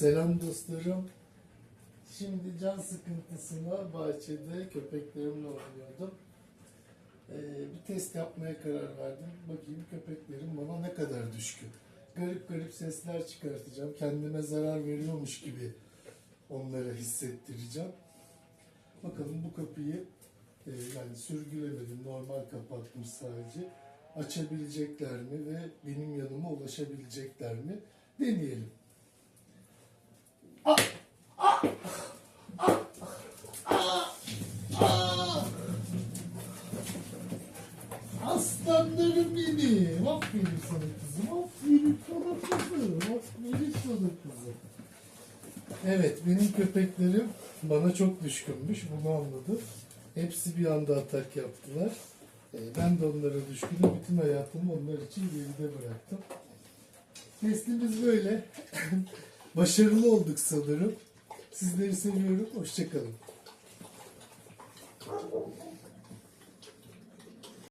Selam dostlarım. Şimdi can sıkıntısına bahçede köpeklerimle oynuyordum. Ee, bir test yapmaya karar verdim. Bakayım köpeklerim bana ne kadar düşkün. Garip garip sesler çıkartacağım. Kendime zarar veriyormuş gibi onlara hissettireceğim. Bakalım bu kapıyı e, yani sürgülemedim. Normal kapattım sadece. Açabilecekler mi ve benim yanıma ulaşabilecekler mi? Deneyelim. Aslanlarım benim. Aferin sana kızım. Aferin sana kızım. Aferin sana kızım. Evet benim köpeklerim bana çok düşkünmüş. Bunu anladım. Hepsi bir anda atak yaptılar. Ee, ben de onlara düşkünüm. Bütün hayatımı onlar için geride bıraktım. Testimiz böyle. Başarılı olduk sanırım. Sizleri seviyorum. Hoşçakalın.